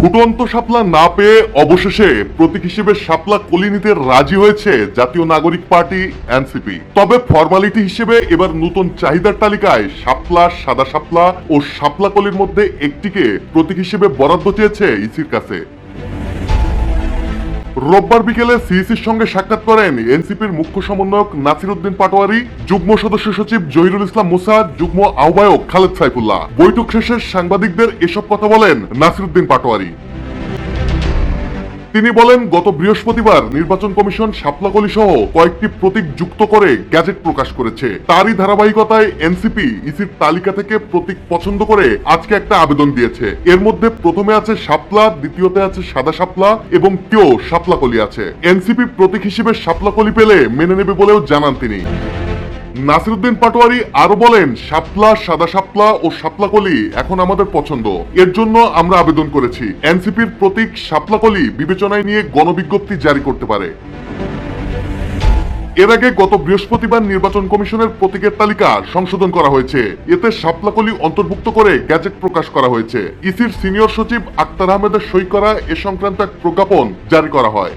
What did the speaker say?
ফুটন্ত শাপলা না পেয়ে অবশেষে প্রতীক হিসেবে শাপলা কলি নিতে রাজি হয়েছে জাতীয় নাগরিক পার্টি, এনসিপি। তবে ফর্মালিটি হিসেবে এবার নতুন চাহিদার তালিকায় শাপলা, সাদা শাপলা ও শাপলা কলির মধ্যে একটিকে প্রতীক হিসেবে বরাদ্দ চেয়েছে ইসির কাছে। রোববার বিকেলে সিইসির সঙ্গে সাক্ষাৎ করেন এনসিপির মুখ্য সমন্বয়ক নাসির উদ্দিন পাটোয়ারি, যুগ্ম সদস্য সচিব জহিরুল ইসলাম মুসা, যুগ্ম আহ্বায়ক খালেদ সাইফুল্লাহ। বৈঠক শেষে সাংবাদিকদের এসব কথা বলেন নাসির উদ্দিন পাটোয়ারি। তিনি বলেন, গত বৃহস্পতিবার নির্বাচন কমিশন শাপলাকলি সহ কয়েকটি প্রতীক যুক্ত করে গ্যাজেট প্রকাশ করেছে। তারই ধারাবাহিকতায় এনসিপি ইসির তালিকা থেকে প্রতীক পছন্দ করে আজকে একটা আবেদন দিয়েছে। এর মধ্যে প্রথমে আছে শাপলা, দ্বিতীয়তে আছে সাদা শাপলা এবং কেউ শাপলাকলি আছে। এনসিপি প্রতীক হিসেবে শাপলাকলি পেলে মেনে নেবে বলেও জানান তিনি। নাসিরুদ্দিন পাটোয়ারি আরও বলেন, শাপলা, সাদা শাপলা ও শাপলাকলি এখন আমাদের পছন্দ। এর জন্য আমরা আবেদন করেছি। এনসিপির প্রতীক শাপলাকলি বিবেচনায় নিয়ে গণবিজ্ঞপ্তি জারি করতে পারে। এর আগে গত বৃহস্পতিবার নির্বাচন কমিশনের প্রতীকের তালিকা সংশোধন করা হয়েছে। এতে শাপলাকলি অন্তর্ভুক্ত করে গ্যাজেট প্রকাশ করা হয়েছে। ইসির সিনিয়র সচিব আক্তার আহমেদের সই করা এ সংক্রান্ত এক প্রজ্ঞাপন জারি করা হয়।